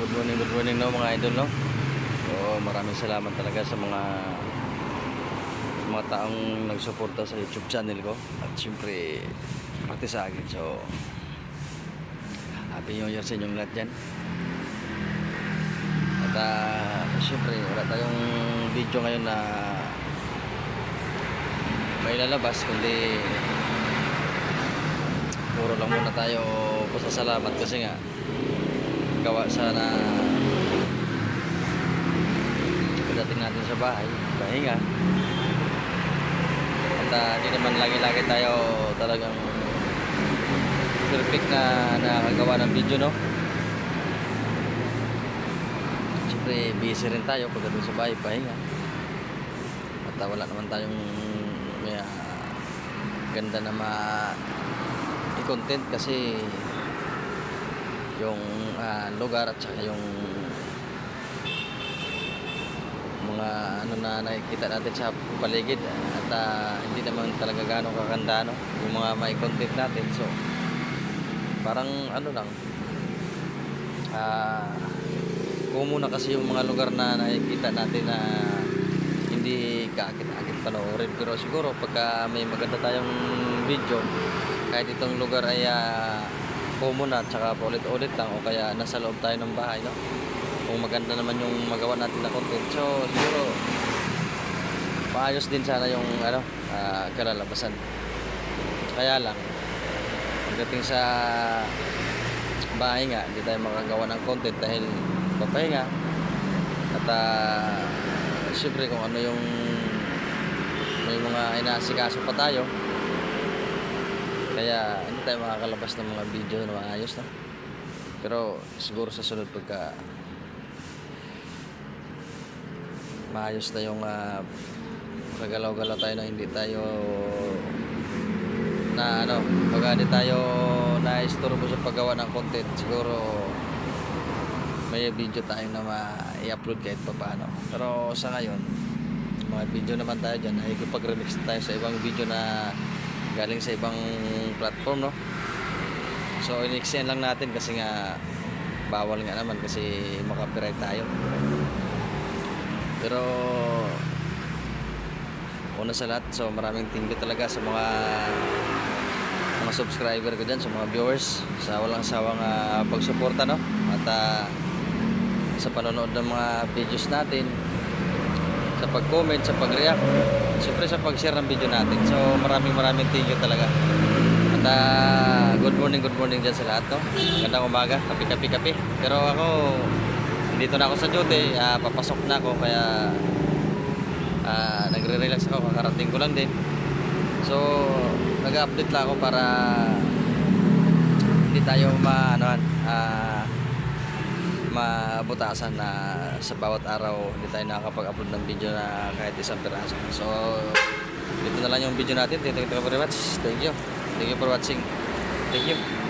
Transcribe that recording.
good morning, good morning no mga idol no. So, maraming salamat talaga sa mga mga taong nagsuporta sa YouTube channel ko at syempre pati sa akin. So Happy New Year sa inyong lahat dyan. At uh, syempre wala tayong video ngayon na may lalabas kundi puro lang muna tayo pasasalamat kasi nga gawa sana. Pagdating natin sa bahay pahinga. At ah, hindi naman lagi-lagi tayo talagang perfect na nakagawa ng video no? Siyempre busy rin tayo pagdating sa bahay pahinga. At ah, wala naman tayong may ah, ganda na ma i-content kasi yung ah, lugar at saka yung mga ano na nakikita natin sa paligid at ah, hindi naman talaga gano'ng kakanda no? yung mga may content natin so parang ano lang ah kung muna kasi yung mga lugar na nakikita natin na hindi kaakit-akit panoorin pero siguro pagka may maganda tayong video kahit itong lugar ay uh, common at saka paulit-ulit lang o kaya nasa loob tayo ng bahay no? Kung maganda naman yung magawa natin na content. So siguro maayos din sana yung ano ah, kalalabasan. Kaya lang pagdating sa bahay nga hindi tayo makagawa ng content dahil papahinga. At uh, syempre kung ano yung may mga inaasikaso pa tayo kaya hindi tayo makakalabas ng mga video na maayos no? pero siguro sa sunod pagka maayos na yung uh, kagalaw-galaw tayo na hindi tayo na ano pagka hindi tayo na istorbo sa paggawa ng content siguro may video tayo na ma-i-upload kahit pa paano pero sa ngayon mga video naman tayo dyan ay remix tayo sa ibang video na galing sa ibang platform no? So in-extend lang natin kasi nga bawal nga naman kasi makapiright tayo. Pero una sa lahat so maraming thank you talaga sa mga mga subscriber ko dyan sa mga viewers sa walang sawang uh, pagsuporta no? At uh, sa panonood ng mga videos natin sa pag-comment, sa pag-react siyempre sa pag-share ng video natin. So maraming maraming thank you talaga. At uh, good morning, good morning dyan sa lahat no? Gandang umaga, kapi kapi kapi pero ako dito na ako sa duty. Uh, papasok na ako kaya uh, nagre-relax ako. Kakarating ko lang din. So nag-update lang ako para hindi tayo ma ano uh, mabutasan na sa bawat araw hindi tayo nakakapag-upload ng video na kahit isang piraso. So dito na lang yung video natin. Thank you very much thank you. Thank you for watching. Thank you